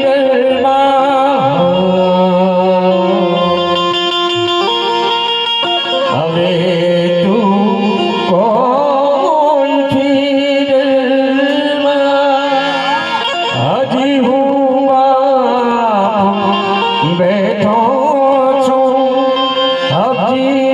ડરમાં હવે તું કોઈથી ડરમાં હજી હું બાપ બેઠો છું હજી હું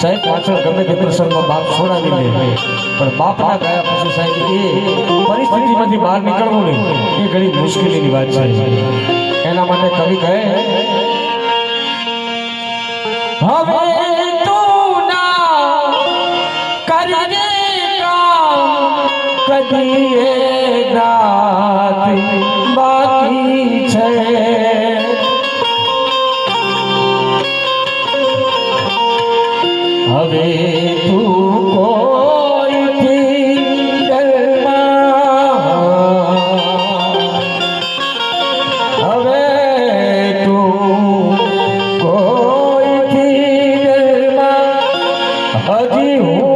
સાહેબ પાછળ ગમે તે પ્રસંગમાં બાપ છોડાવી લે પણ બાપના ગયા પછી સાહેબ એ પરિસ્થિતિમાંથી બહાર નીકળવું ને એ ઘણી મુશ્કેલીની વાત છે એના માટે કવિ કહે હવે તું ના કરજે કામ કદી એ રાત બાકી છે હવે તું ડરમાં હવે તું ડરમાં હજી હું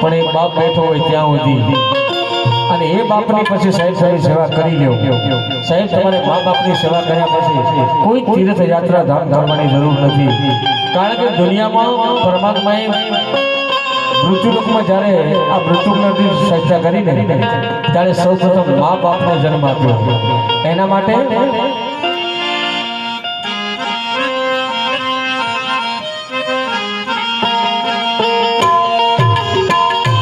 પણ એ બાપ બેઠો હોય ત્યાં સુધી. અને એ બાપની પછી સાહેબ સાહેબ સેવા કરી લ્યો. સાહેબ, તમારે મા બાપની સેવા કર્યા પછી કોઈ તીર્થ યાત્રા ધામ ધામવાની જરૂર નથી. કારણ કે દુનિયામાં પરમાત્માએ મૃત્યુલોકમાં જ્યારે આ મૃત્યુની ચર્ચા કરીને ત્યારે સૌપ્રથમ મા બાપનો જન્મ આપ્યો. એના માટે